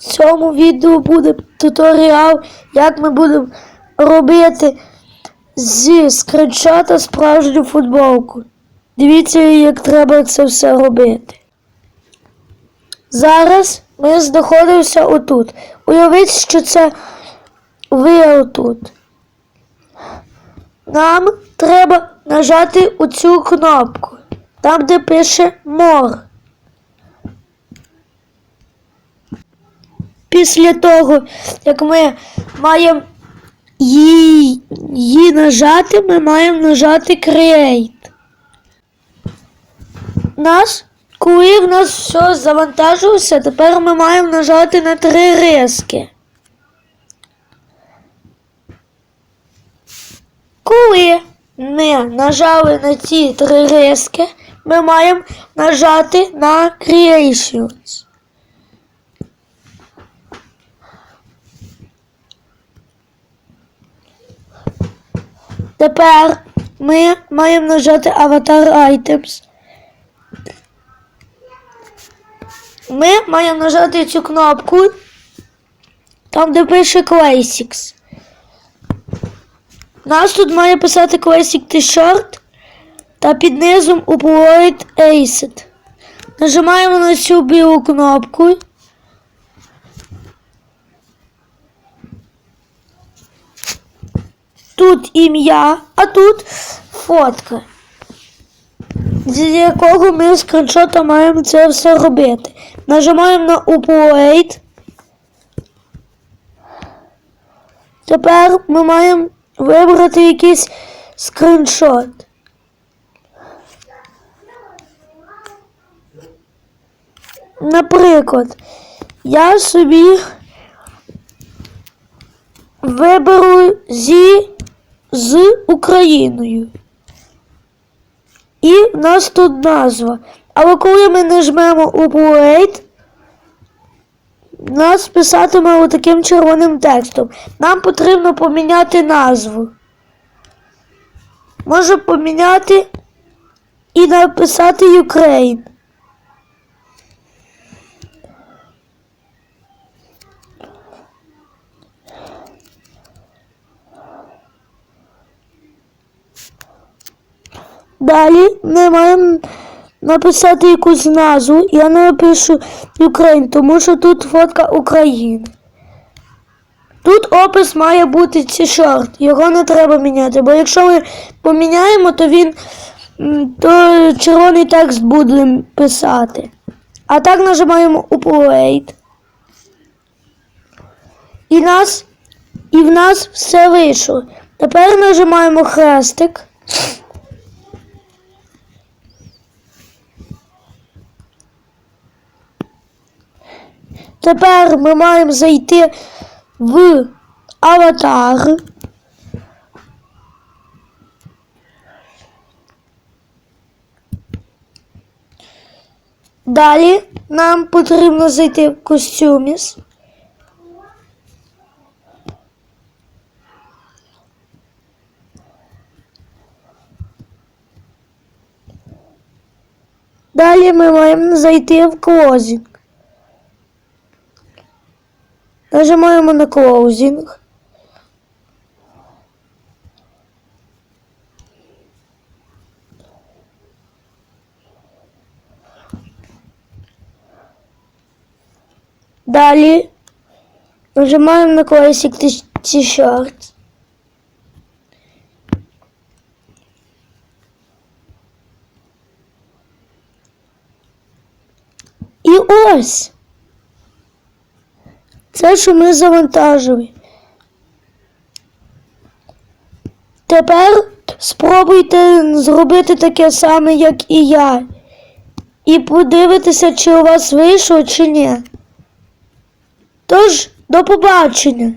цьому відео буде туторіал, як ми будемо робити зі скриншота справжню футболку. Дивіться, як треба це все робити. Зараз ми знаходимося отут. Уявіть, що це ви отут. Нам треба нажати оцю кнопку, там, де пише More. Після того, як ми маємо її, її нажати, ми маємо нажати Create. Нас, коли в нас все завантажилося, тепер ми маємо нажати на три риски. Коли ми нажали на ці три риски, ми маємо нажати на Creations. Тепер ми маємо нажати Avatar Items. Ми маємо нажати цю кнопку, там де пише Classics. Нас тут має писати Classic T-shirt та під низом Upload Acid. Нажимаємо на цю білу кнопку. Тут ім'я, а тут фотка. З якого ми скріншота маємо це все робити. Нажимаємо на Upload. Тепер ми маємо вибрати якийсь скріншот. Наприклад, я собі виберу зі з Україною. І в нас тут назва. Але коли ми нажмемо Upload, нас писатиме таким червоним текстом. Нам потрібно поміняти назву. Може поміняти і написати Ukraine. Далі ми маємо написати якусь назву. Я напишу Україн, тому що тут фотка України. Тут опис має бути t-shirt, його не треба міняти, бо якщо ми поміняємо, то він то червоний текст буде писати. А так нажимаємо Upload. І нас, і в нас все вийшло. Тепер нажимаємо хрестик. Тепер ми маємо зайти в аватар. Далі нам потрібно зайти в костюміс. Далі ми маємо зайти в клозінг. Нажимаємо на клоузінг. Далі нажимаємо на Classic T-shirt. І ось. Це, що ми завантажили. Тепер спробуйте зробити таке саме, як і я. І подивитися, чи у вас вийшло, чи ні. Тож, до побачення!